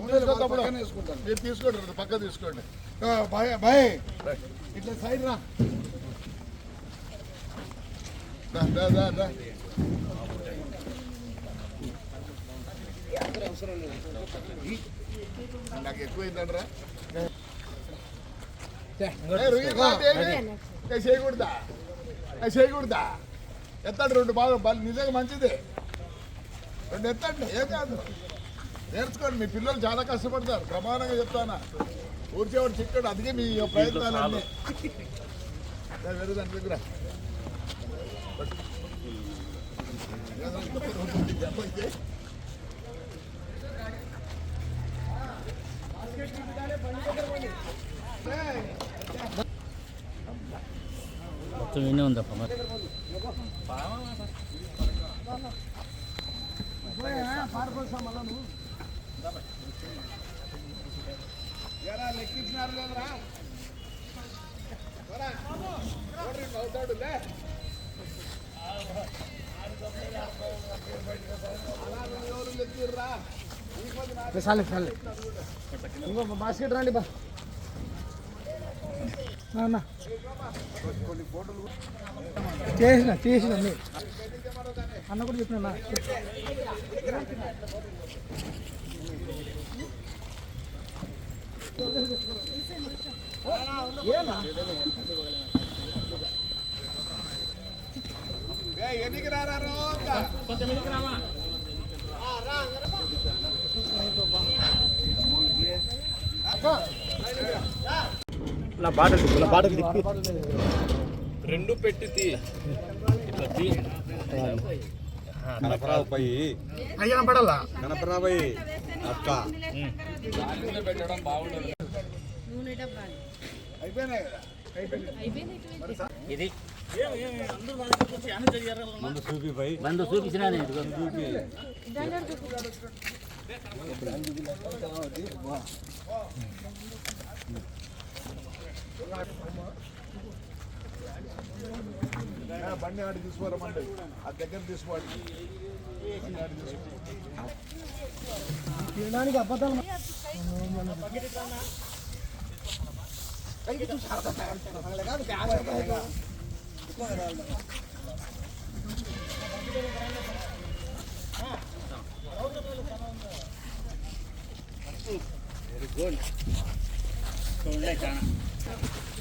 మీరు తీసుకోండి రెండు పక్క తీసుకోండి. ఆ, బాయ్ బాయ్. ఇట్లా సైడ్ రా. నాకు ఎక్కువ అయిందండ్రా చేయకూడదా? చేయకూడదా? ఎత్తండి రెండు బాగా నిజంగా మంచిదే. రెండు ఎత్తండి ఏం కాదు. నేర్చుకోండి మీ పిల్లలు చాలా కష్టపడతారు. ప్రమాణంగా చెప్తానా? ఊరికేవాడు చిక్కడు. అందుకే మీ ప్రయత్నాలన్నీ. వెరుదండి దగ్గర. మొత్తం వినే ఉందప్ప మరి లెక్కించినారు లేదురా అవుతాడు లే. ఎవరు లెక్కిర్రా చాలే చాలే ఇంకో బాస్కెట్ రండి బా. అన్న చేసిన చేసిన అన్న కూడా చెప్పిన ఎన్నికి నా నా తిప్పి రెండు పెట్టి తీ. ఇట్లా తీ. కనపరావు పడాలా. కనపరావు అక్క. పెట్టడం బాగుండదు నూనె డబ్బాలు అయిపోయినాయి కదా ఇది ముందు చూపి పోయి బంధు చూపించినా చూపి బండి ఆడి తీసుకోరమండి ఆ దగ్గర తీసుకోండి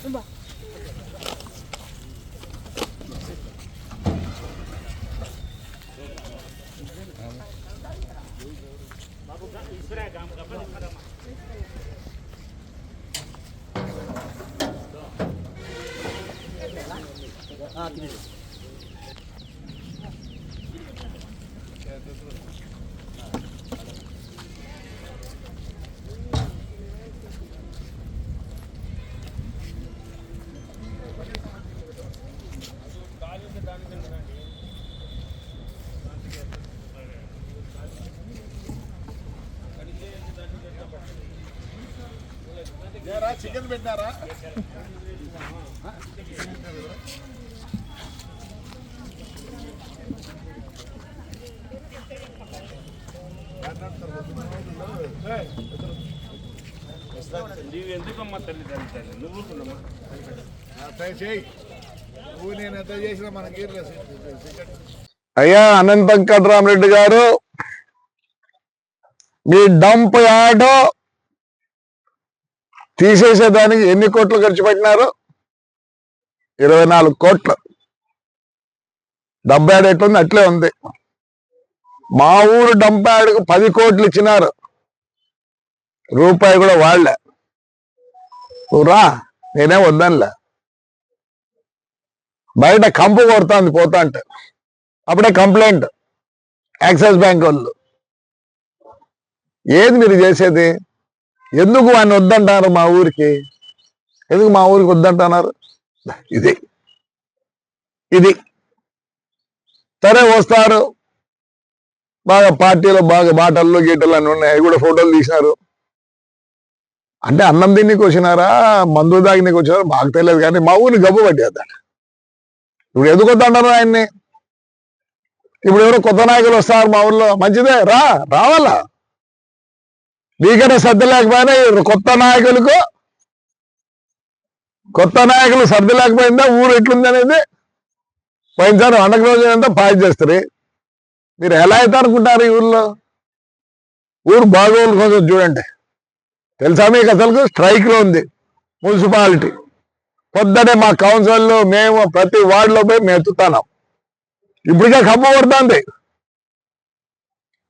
బండి ఆడి తీసుకో తినడానికి అబద్ధాలు ఏరా చికెన్ పెట్టారా నీవు ఎందుకమ్మా తల్లి తల్లి తల్లి నువ్వు ఊరుకున్నామ్మా ట్రై చేయి నువ్వు నేను ఎంత చేసినా మనకి చికెన్ అయ్యా అనంత వెంకటరామరెడ్డి గారు మీ డంప్ యార్డ్ తీసేసేదానికి ఎన్ని కోట్లు ఖర్చు పెట్టినారు? ఇరవై నాలుగు కోట్లు. డెబ్బై ఏడు ఎట్లుంది? అట్లే ఉంది. మా ఊరు డెబ్బై ఏడుకు పది కోట్లు ఇచ్చినారు. రూపాయి కూడా వాళ్ళే రా నేనే వద్దనులే. బయట కంపు కొడుతుంది పోతా అంటే. అప్పుడే కంప్లైంట్. యాక్సిస్ బ్యాంక్ వాళ్ళు. ఏది మీరు చేసేది? ఎందుకు ఆయన వద్దంటారు మా ఊరికి? ఎందుకు మా ఊరికి వద్దంటున్నారు? ఇది. ఇది. సరే వస్తారు. బాగా పార్టీలో బాగా బాటల్లో గీటలు అన్నీ ఉన్నాయి. అవి కూడా ఫోటోలు తీసినారు. అంటే అన్నం తిన్నికి వచ్చినారా? మందు తాగినకి వచ్చినారా? మాకు తెలియదు కానీ మా ఊరిని గబ్బు పట్టేద్దాడు ఇప్పుడు ఎందుకు వద్దంటారు ఆయన్ని? ఇప్పుడు ఎవరో కొత్త నాయకులు వస్తారు మా ఊర్లో. మంచిదే. రా రావాలా? మీకన్నా శ్రద్ధ లేకపోయినా కొత్త నాయకులకు కొత్త నాయకులు శ్రద్ధ లేకపోయిందా ఊరు ఎట్లుంది అనేది పోయినసారి వండక రోజు అంతా పాస్ చేస్తారు. మీరు ఎలా అయితే అనుకుంటారు ఈ ఊర్లో? ఊరు బాగోగుల కోసం చూడండి. తెలుసా మీకు అసలు స్ట్రైక్లో ఉంది మున్సిపాలిటీ. పొద్దునే మా కౌన్సిల్లో మేము ప్రతి వార్డులో పోయి మెత్తుతాం ఇప్పటికే కమ్మ పడుతుంది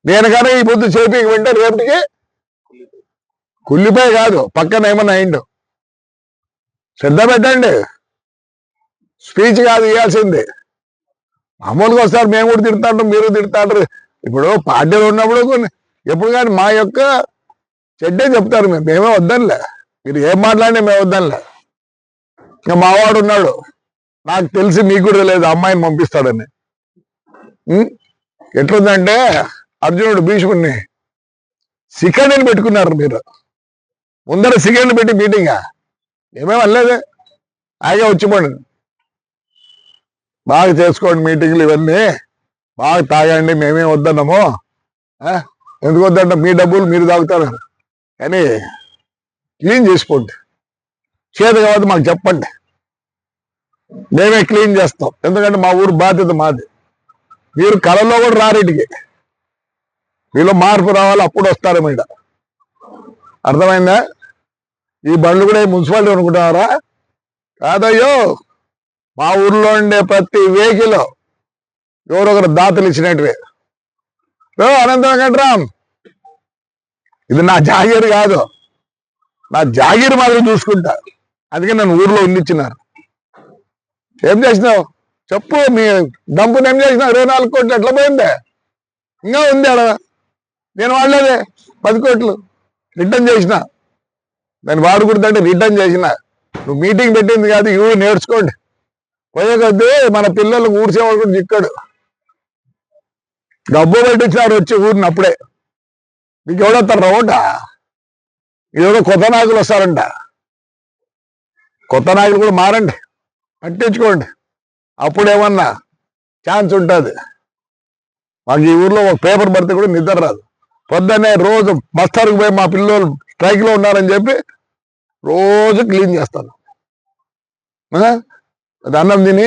నేను కానీ ఈ పొద్దు చేపి వింటే రేపటికి. కుళ్ళిపోయి కాదు పక్కన ఏమన్నా అయిండు. శ్రద్ధ పెట్టండి. స్పీచ్ కాదు ఇవ్వాల్సింది మామూలుగా వస్తారు మేము కూడా తిడతాడు మీరు తిడతాడు ఇప్పుడు పార్టీలు ఉన్నప్పుడు కొన్ని ఎప్పుడు కానీ మా యొక్క చెడ్డే చెప్తారు మేము మేమే వద్దనిలే మీరు ఏం మాట్లాడినా మేము వద్దనిలే ఇంకా మావాడు ఉన్నాడు. నాకు తెలిసి మీకు కూడా లేదు అమ్మాయిని పంపిస్తాడని. ఎట్లుందంటే అర్జునుడు భీష్ముడిని శిఖండిని పెట్టుకున్నారు మీరు. ముందర సిగరెట్ పెట్టి మీటింగా ఏమేమి అనలేదు. ఆగే వచ్చిపోండి. బాగా చేసుకోండి మీటింగ్లు ఇవన్నీ. బాగా తాగండి మేమేం వద్దన్నాము. ఎందుకు వద్దంట? మీ డబ్బులు మీరు తాగుతారు. కానీ క్లీన్ చేసుకోండి చేత కావద్దు మాకు చెప్పండి. మేమే క్లీన్ చేస్తాం. ఎందుకంటే మా ఊరు బాధ్యత మాది. మీరు కళలో కూడా రారింటికి మీలో మార్పు రావాలి అప్పుడు వస్తారు మీద అర్థమైందా? ఈ బండ్లు కూడా మున్సిపాలిటీ అనుకుంటున్నారా కాదయ్యో మా ఊర్లో ఉండే ప్రతి వెహికల్ ఎవరో ఒకరు దాతలు ఇచ్చినట్టువే ఓ అనంత వెంకట్రామ్ ఇది నా జాగీర్ కాదు. నా జాగీర్ మాత్రం చూసుకుంటా. అందుకే నన్ను ఊర్లో ఉండిచ్చినారు. ఏం చేసినావు? చెప్పు మీ డంపుని ఏం చేసినావు? ఇరవై నాలుగు కోట్లు ఎట్లా పోయిందే? ఇంకా ఉంది అడ నేను వాడలేదే. పది కోట్లు. రిటర్న్ చేసిన. నేను వాడకూడదంటే రిటర్న్ చేసిన. నువ్వు మీటింగ్ పెట్టింది కాదు ఇవి నేర్చుకోండి. పోయే కొద్దీ మన పిల్లలు ఊడ్చేవాడు కూడా చిక్కాడు. డబ్బు పెట్టించినారు వచ్చి ఊరిని అప్పుడే. మీకు ఎవడొస్తారు రౌండా ఎవరో కొత్త నాయకులు వస్తారంట. కొత్త నాయకులు కూడా మారండి. పట్టించుకోండి. అప్పుడేమన్నా ఛాన్స్ ఉంటుంది. మాకు ఈ ఊర్లో ఒక పేపర్ పడితే కూడా నిద్ర రాదు. పొద్దున్నే రోజు బస్తానికి పోయి మా పిల్లలు స్ట్రైక్లో ఉన్నారని చెప్పి రోజు క్లీన్ చేస్తాను. అది అన్నం తిని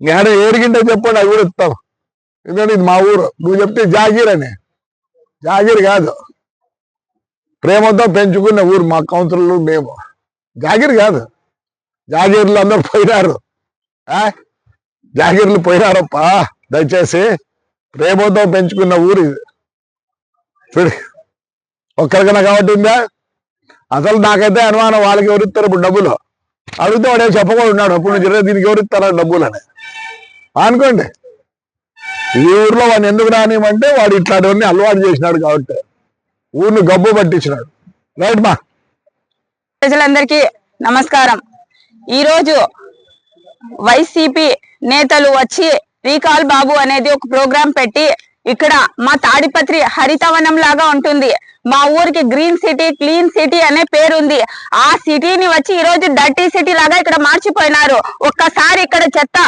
ఏడ ఏడిగింటే చెప్పండి అవి కూడా ఇస్తాం ఎందుకంటే ఇది మా ఊరు. నువ్వు చెప్తే జాగీర్ అని. జాగీర్ కాదు. ప్రేమతో పెంచుకున్న ఊరు మా కౌన్సిలర్లు మేము. జాగీర్ కాదు. జాగీర్లు అందరు పోయినారు. జాగీర్లు పోయినారప్పా. దయచేసి ప్రేమతో పెంచుకున్న ఊరు ఇది. చూడు. ఒక్కరికైనా కాబట్టి ఉందా? అసలు నాకైతే అనుమానం వాళ్ళకి ఎవరిస్తారు ఇప్పుడు డబ్బులు? అడిగితే వాడే చెప్పకుండా ఉన్నాడు అప్పుడు నుంచి దీనికి ఎవరిస్తారా డబ్బులు అని అనుకోండి. ఈ ఊర్లో వాడిని ఎందుకు రానివ్వంటే వాడు ఇట్లాంటివన్నీ అలవాటు చేసినాడు కాబట్టి. ఊరిని గబ్బు పట్టించినాడు. రైట్ మా. ప్రజలందరికీ నమస్కారం. ఈరోజు వైసీపీ నేతలు వచ్చి రీకాల్ బాబు అనేది ఒక ప్రోగ్రాం పెట్టి ఇక్కడ మా తాడిపత్రి హరితవనం లాగా ఉంటుంది. మా ఊరికి గ్రీన్ సిటీ క్లీన్ సిటీ అనే పేరుంది. ఆ సిటీని వచ్చి ఈ రోజు డర్టీ సిటీ లాగా ఇక్కడ మార్చిపోయినారు. ఒక్కసారి ఇక్కడ చెత్త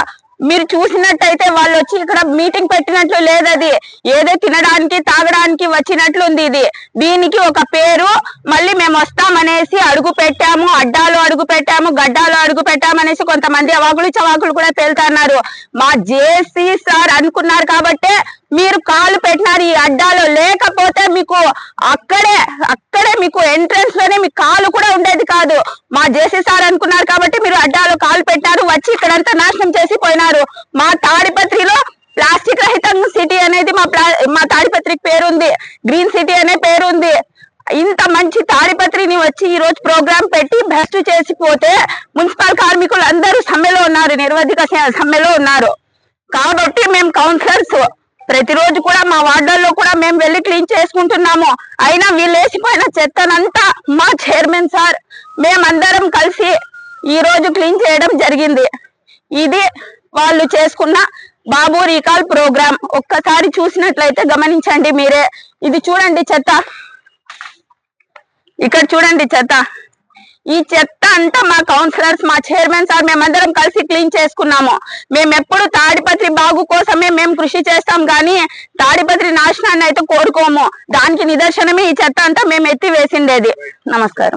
మీరు చూసినట్టయితే వాళ్ళు వచ్చి ఇక్కడ మీటింగ్ పెట్టినట్లు లేదది ఏదో తినడానికి తాగడానికి వచ్చినట్లుంది ఇది. దీనికి ఒక పేరు మళ్ళీ మేము వస్తామనేసి అడుగు పెట్టాము అడ్డాలు అడుగు పెట్టాము గడ్డాలు అడుగు పెట్టామనేసి కొంతమంది అవాకులు చవాకులు కూడా తేలుతున్నారు మా జేసీ సార్ అనుకున్నారు కాబట్టే మీరు కాలు పెట్టినారు ఈ అడ్డాలో. లేకపోతే మీకు అక్కడే అక్కడే మీకు ఎంట్రన్స్లోనే మీ కాలు కూడా ఉండేది కాదు. మా జేసీ సార్ అనుకున్నారు కాబట్టి మీరు కాలు పెట్టారు వచ్చి ఇక్కడంతా నాశనం చేసి పోయినారు. మా తాడిపత్రిలో ప్లాస్టిక్ రహితం సిటీ అనేది మా ప్లా మా తాడిపత్రికి పేరుంది. గ్రీన్ సిటీ అనే పేరుంది. ఇంత మంచి తాడిపత్రిని వచ్చి ఈ రోజు ప్రోగ్రాం పెట్టి బెస్ట్ చేసిపోతే మున్సిపల్ కార్మికులు అందరూ సమ్మెలో ఉన్నారు నిర్వధిక సమ్మెలో ఉన్నారు. కాబట్టి మేము కౌన్సిలర్స్. ప్రతిరోజు కూడా మా వార్డుల్లో కూడా మేము వెళ్ళి క్లీన్ చేసుకుంటున్నాము. అయినా వీళ్ళు వేసిపోయిన చెత్తనంతా మా చైర్మన్ సార్. మేమందరం కలిసి ఈ రోజు క్లీన్ చేయడం జరిగింది. ఇది వాళ్ళు చేసుకున్న బాబు రీకాల్ ప్రోగ్రామ్. ఒక్కసారి చూసినట్లయితే గమనించండి మీరే. ఇది చూడండి చెత్త. ఇక్కడ చూడండి చెత్త. ఈ చెత్త అంతా మా కౌన్సిలర్స్ మా చైర్మన్ సార్ మేమందరం కలిసి క్లీన్ చేసుకున్నాము. మేము ఎప్పుడు తాడిపత్రి బాగు కోసమే మేము కృషి చేస్తాం కానీ తాడిపత్రి నాశనాన్ని అయితే కోరుకోము. దానికి నిదర్శనమే ఈ చెత్త అంతా మేము ఎత్తి వేసిండేది నమస్కారం.